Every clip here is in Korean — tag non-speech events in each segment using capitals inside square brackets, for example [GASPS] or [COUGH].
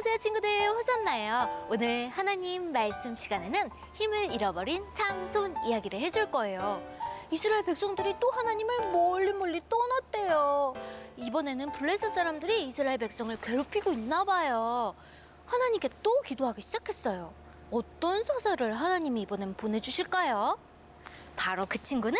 안녕하세요 친구들 호산나예요 오늘 하나님 말씀 시간에는 힘을 잃어버린 삼손 이야기를 해줄 거예요 이스라엘 백성들이 또 하나님을 멀리 멀리 떠났대요 이번에는 블레셋 사람들이 이스라엘 백성을 괴롭히고 있나 봐요 하나님께 또 기도하기 시작했어요 어떤 사사를 하나님이 이번엔 보내주실까요? 바로 그 친구는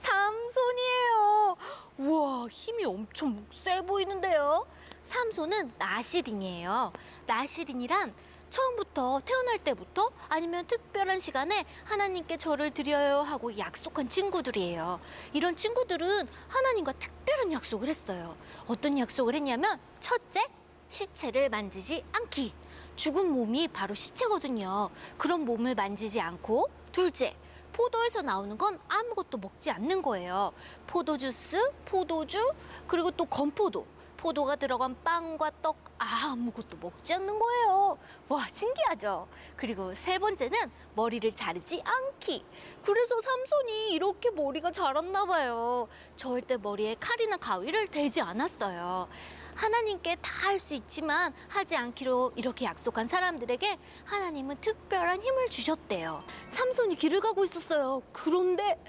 삼손이에요. 우와, 힘이 엄청 세 보이는데요. 삼손은 나시린이에요. 나시린이란 처음부터 태어날 때부터 아니면 특별한 시간에 하나님께 절을 드려요 하고 약속한 친구들이에요. 이런 친구들은 하나님과 특별한 약속을 했어요. 어떤 약속을 했냐면 첫째, 시체를 만지지 않기. 죽은 몸이 바로 시체거든요. 그런 몸을 만지지 않고 둘째, 포도에서 나오는 건 아무것도 먹지 않는 거예요. 포도주스, 포도주, 그리고 또 건포도. 포도가 들어간 빵과 떡 아무것도 먹지 않는 거예요. 와, 신기하죠? 그리고 세 번째는 머리를 자르지 않기. 그래서 삼손이 이렇게 머리가 자랐나 봐요. 절대 머리에 칼이나 가위를 대지 않았어요. 하나님께 다 할 수 있지만 하지 않기로 이렇게 약속한 사람들에게 하나님은 특별한 힘을 주셨대요. 삼손이 길을 가고 있었어요. 그런데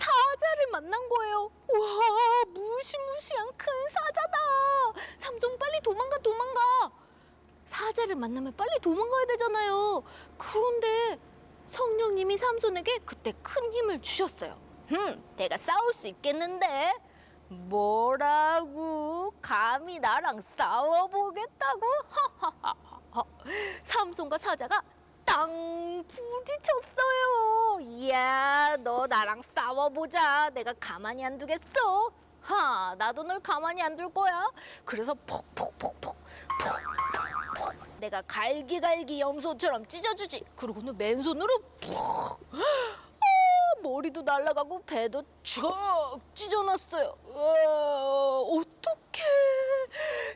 사자를 만난 거예요. 와, 무시무시한 큰 사자다. 삼손 빨리 도망가, 도망가. 사자를 만나면 빨리 도망가야 되잖아요. 그런데 성령님이 삼손에게 그때 큰 힘을 주셨어요. 흠, 내가 싸울 수 있겠는데? 뭐라고? 감히 나랑 싸워보겠다고? [LAUGHS] 하하하하. 삼손과 사자가 땅 부딪혔어요. 이야, 너 나랑 싸워보자. 내가 가만히 안 두겠어. 하, 나도 널 가만히 안 둘 거야. 그래서 폭폭폭폭 폭폭폭 내가 갈기갈기 염소처럼 찢어주지. 그리고는 맨손으로 푹 아, 머리도 날아가고 배도 쭉 찢어놨어요. 으아, 어떡해.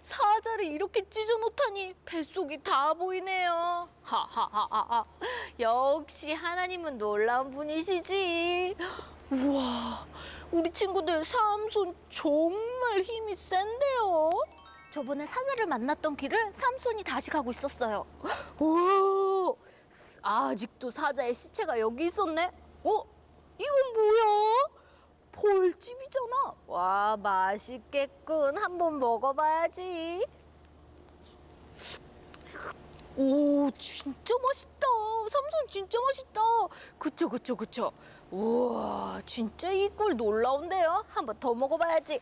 사자를 이렇게 찢어 놓다니 뱃속이 다 보이네요. 하하하하하. 역시 하나님은 놀라운 분이시지. 우와, 우리 친구들 삼손 정말 힘이 센데요. 저번에 사자를 만났던 길을 삼손이 다시 가고 있었어요. 오, 아직도 사자의 시체가 여기 있었네. 어? 이건 뭐야? 벌집이잖아. 와, 맛있겠군. 한번 먹어봐야지. 오, 진짜 맛있다. 삼선 진짜 맛있다. 그쵸, 그쵸, 그쵸. 우와, 진짜 이 꿀 놀라운데요? 한번 더 먹어봐야지.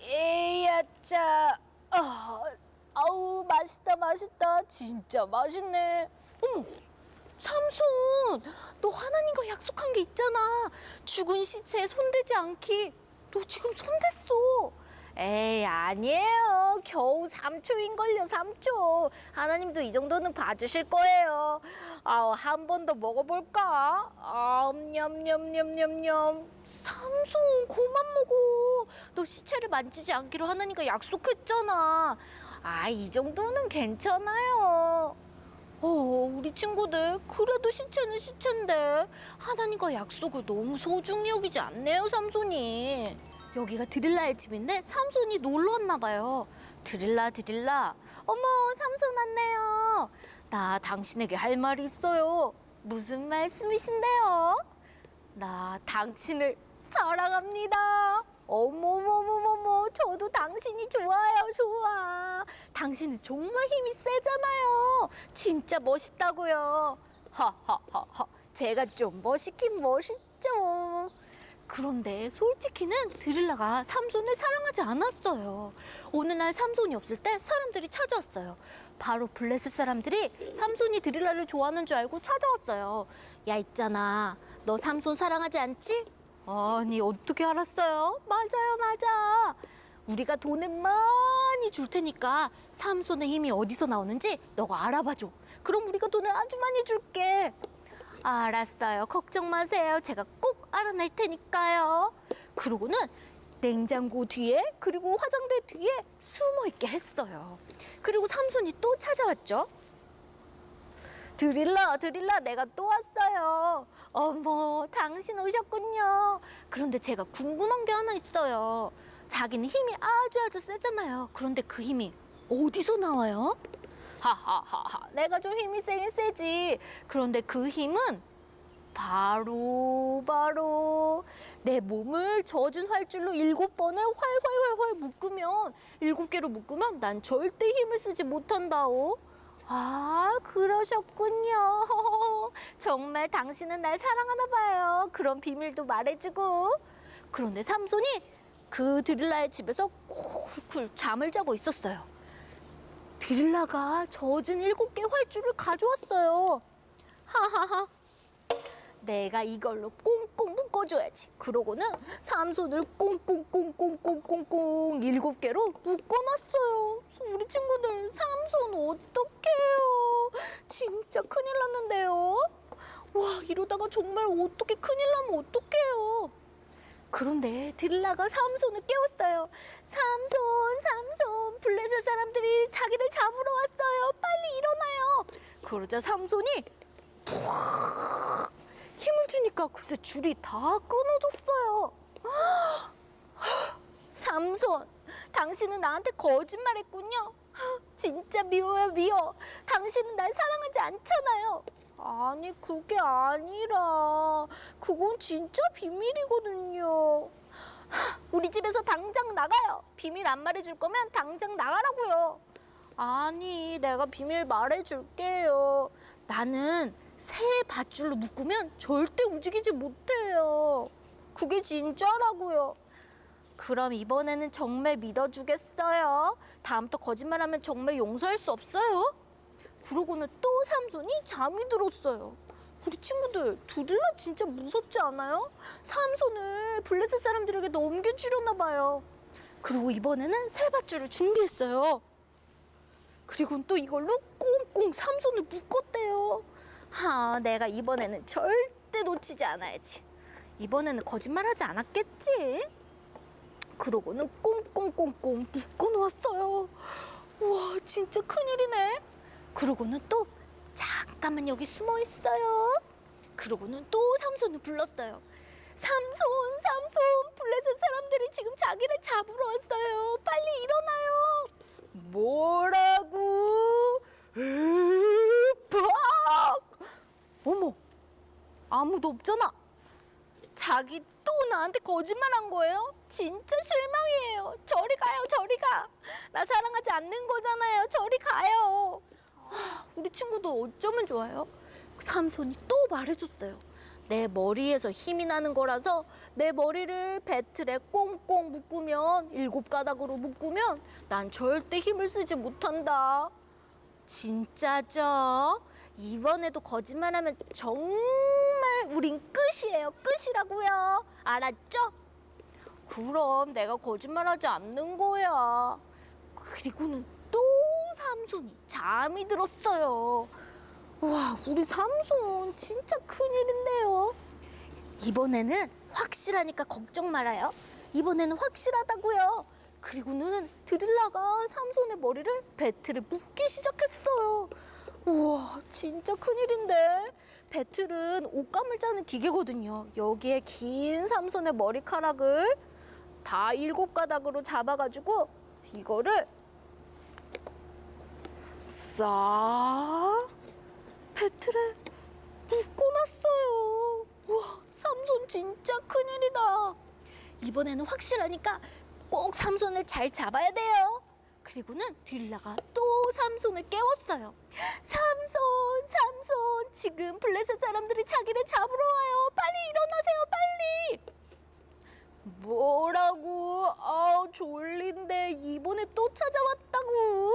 에야짜. 아, 아우, 맛있다, 맛있다. 진짜 맛있네. 어머, 삼손, 너 하나님과 약속한 게 있잖아. 죽은 시체에 손대지 않기. 너 지금 손댔어. 에이, 아니에요. 겨우 3초인걸요, 3초. 하나님도 이 정도는 봐주실 거예요. 아우, 한 번 더 먹어볼까? 아, 냠냠냠냠냠. 삼손, 그만 먹어. 너 시체를 만지지 않기로 하나님과 약속했잖아. 아, 이 정도는 괜찮아요. 어, 우리 친구들 그래도 시체는 시체인데 하나님과 약속을 너무 소중히 여기지 않네요, 삼손이. 여기가 드릴라의 집인데 삼손이 놀러 왔나 봐요. 드릴라, 드릴라. 어머, 삼손 왔네요. 나 당신에게 할 말이 있어요. 무슨 말씀이신데요? 나 당신을 사랑합니다. 어머머머머머, 저도 당신이 좋아요, 좋아. 당신은 정말 힘이 세잖아요. 진짜 멋있다고요. 하하하하. 제가 좀 멋있긴 멋있죠. 그런데 솔직히는 드릴라가 삼손을 사랑하지 않았어요. 어느 날 삼손이 없을 때 사람들이 찾아왔어요. 바로 블레스 사람들이 삼손이 드릴라를 좋아하는 줄 알고 찾아왔어요. 야 있잖아, 너 삼손 사랑하지 않지? 아니 어떻게 알았어요? 맞아요, 맞아. 우리가 돈을 많이 줄 테니까 삼손의 힘이 어디서 나오는지 너가 알아봐줘. 그럼 우리가 돈을 아주 많이 줄게. 알았어요. 걱정 마세요. 제가 꼭 알아낼 테니까요. 그러고는 냉장고 뒤에 그리고 화장대 뒤에 숨어 있게 했어요. 그리고 삼손이 또 찾아왔죠. 드릴라, 드릴라, 내가 또 왔어요. 어머, 당신 오셨군요. 그런데 제가 궁금한 게 하나 있어요. 자기는 힘이 아주 아주 세잖아요. 그런데 그 힘이 어디서 나와요? 하하하하. 내가 좀 힘이 세긴 세지. 그런데 그 힘은 바로 바로 내 몸을 젖은 활줄로 일곱 번을 활활활활 묶으면 일곱 개로 묶으면 난 절대 힘을 쓰지 못한다오. 아 그러셨군요. [LAUGHS] 정말 당신은 날 사랑하나 봐요. 그런 비밀도 말해주고. 그런데 삼손이 그 드릴라의 집에서 쿨쿨 잠을 자고 있었어요. 드릴라가 젖은 일곱 개 활줄을 가져왔어요. 하하하. 내가 이걸로 꽁꽁 묶어줘야지. 그러고는 삼손을 꽁꽁꽁꽁꽁꽁꽁 일곱 개로 묶어놨어요. 우리 친구들 삼손 어떡해요? 진짜 큰일 났는데요. 와 이러다가 정말 어떻게 큰일 나면 어떡해요? 그런데 드릴라가 삼손을 깨웠어요. 삼손, 삼손, 블레셋 사람들이 자기를 잡으러 왔어요. 빨리 일어나요. 그러자 삼손이 푹 힘을 주니까 글쎄 줄이 다 끊어졌어요. [GASPS] 삼손, 당신은 나한테 거짓말했군요. [GASPS] 진짜 미워요, 미워. 당신은 날 사랑하지 않잖아요. 아니, 그게 아니라 그건 진짜 비밀이거든요. [LAUGHS] 우리 집에서 당장 나가요. 비밀 안 말해줄 거면 당장 나가라고요. 아니, 내가 비밀 말해줄게요. 나는 새 밧줄로 묶으면 절대 움직이지 못해요. 그게 진짜라고요. 그럼 이번에는 정말 믿어주겠어요. 다음부터 거짓말하면 정말 용서할 수 없어요. 그러고는 또 삼손이 잠이 들었어요. 우리 친구들 두들라 진짜 무섭지 않아요? 삼손을 블레셋 사람들에게 넘겨주려나 봐요. 그리고 이번에는 새 밧줄을 준비했어요. 그리고 또 이걸로 꽁꽁 삼손을 묶었대요. 하, 내가 이번에는 절대 놓치지 않아야지. 이번에는 거짓말하지 않았겠지? 그러고는 꽁꽁꽁꽁 묶어 놓았어요. 우와, 진짜 큰일이네. 그러고는 또 잠깐만 여기 숨어 있어요. 그러고는 또 삼손을 불렀어요. 삼손, 삼손, 블레셋 사람들이 지금 자기를 잡으러 왔어요. 빨리 일어나요. 뭐라고? 으박! 어머, 아무도 없잖아. 자기 또 나한테 거짓말한 거예요? 진짜 실망이에요. 저리 가요, 저리 가. 나 사랑하지 않는 거잖아요. 저리 가요. 하, [GASPS] 우리 친구도 어쩌면 좋아요? 삼손이 또 말해줬어요. 내 머리에서 힘이 나는 거라서 내 머리를 배틀에 꽁꽁 묶으면 일곱 가닥으로 묶으면 난 절대 힘을 쓰지 못한다. 진짜죠? 이번에도 거짓말하면 정말 우린 끝이에요. 끝이라고요. 알았죠? 그럼 내가 거짓말하지 않는 거야. 그리고는 또 삼손이 잠이 들었어요. 와, 우리 삼손 진짜 큰일인데요. 이번에는 확실하니까 걱정 말아요. 이번에는 확실하다고요. 그리고는 드릴라가 삼손의 머리를 배틀에 묶기 시작했어요. 우와, 진짜 큰일인데. 배틀은 옷감을 짜는 기계거든요. 여기에 긴 삼손의 머리카락을 다 일곱 가닥으로 잡아가지고 이거를 싹 배틀에 묶어놨어요. 우와, 삼손 진짜 큰일이다. 이번에는 확실하니까 꼭 삼손을 잘 잡아야 돼요. 그리고는 딜라가 또 삼손을 깨웠어요. 삼손, 삼손, 지금 블레셋 사람들이 자기를 잡으러 와요 빨리. 뭐라고? 아 졸린데 이번에 또 찾아왔다고?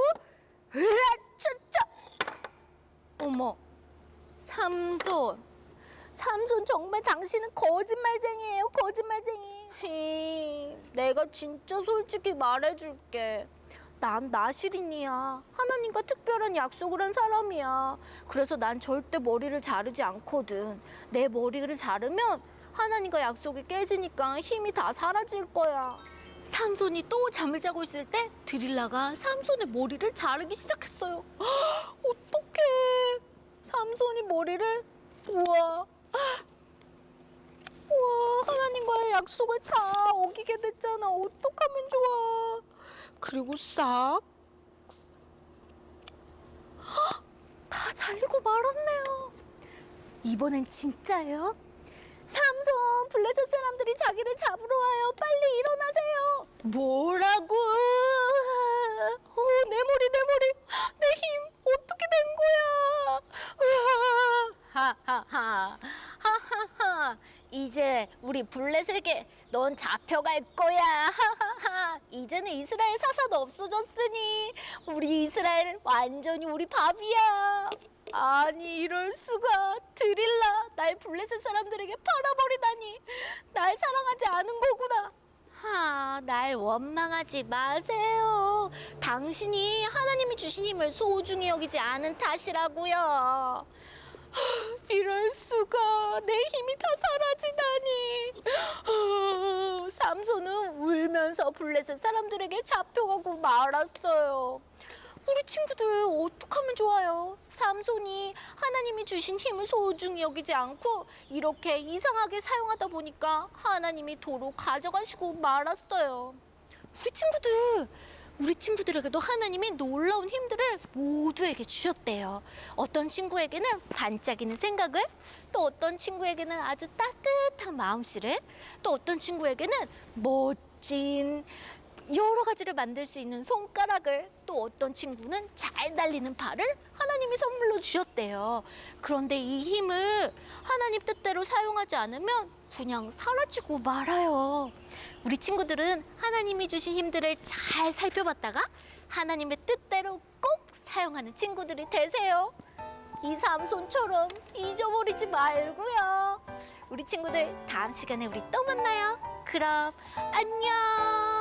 으아차차! 어머, 삼손. 삼손 정말 당신은 거짓말쟁이에요, 거짓말쟁이. 히, 내가 진짜 솔직히 말해줄게. 난 나시린이야. 하나님과 특별한 약속을 한 사람이야. 그래서 난 절대 머리를 자르지 않거든. 내 머리를 자르면 하나님과 약속이 깨지니까 힘이 다 사라질 거야. 삼손이 또 잠을 자고 있을 때 드릴라가 삼손의 머리를 자르기 시작했어요. [GASPS] 어떡해. 삼손이 머리를 우와. 약속을 다 어기게 됐잖아. 어떡하면 좋아. 그리고 싹. 다 잘리고 말았네요. 이번엔 진짜예요? 삼손, 블레셋 사람들이 자기를 잡으러 와요. 빨리 일어나세요. 뭐라고? 오, 내 머리, 내 우리 블레셋에게 넌 잡혀갈 거야. 하하하. [LAUGHS] 이제는 이스라엘 사사도 없어졌으니 우리 이스라엘 완전히 우리 밥이야. 아니 이럴 수가 드릴라 날 블레셋 사람들에게 팔아버리다니 날 사랑하지 않은 거구나 하, 날 원망하지 마세요 당신이 하나님이 주신 힘을 소중히 여기지 않은 탓이라고요 하, 이럴 수가 내 힘이 다 사라지다니 하, 삼손은 울면서 블레셋 사람들에게 잡혀가고 말았어요 우리 친구들 어떡하면 좋아요? 삼손이 하나님이 주신 힘을 소중히 여기지 않고 이렇게 이상하게 사용하다 보니까 하나님이 도로 가져가시고 말았어요. 우리 친구들, 우리 친구들에게도 하나님이 놀라운 힘들을 모두에게 주셨대요. 어떤 친구에게는 반짝이는 생각을, 또 어떤 친구에게는 아주 따뜻한 마음씨를, 또 어떤 친구에게는 멋진 여러 가지를 만들 수 있는 손가락을 또 어떤 친구는 잘 달리는 팔을 하나님이 선물로 주셨대요. 그런데 이 힘을 하나님 뜻대로 사용하지 않으면 그냥 사라지고 말아요. 우리 친구들은 하나님이 주신 힘들을 잘 살펴봤다가 하나님의 뜻대로 꼭 사용하는 친구들이 되세요. 이 삼손처럼 잊어버리지 말고요. 우리 친구들 다음 시간에 우리 또 만나요. 그럼 안녕.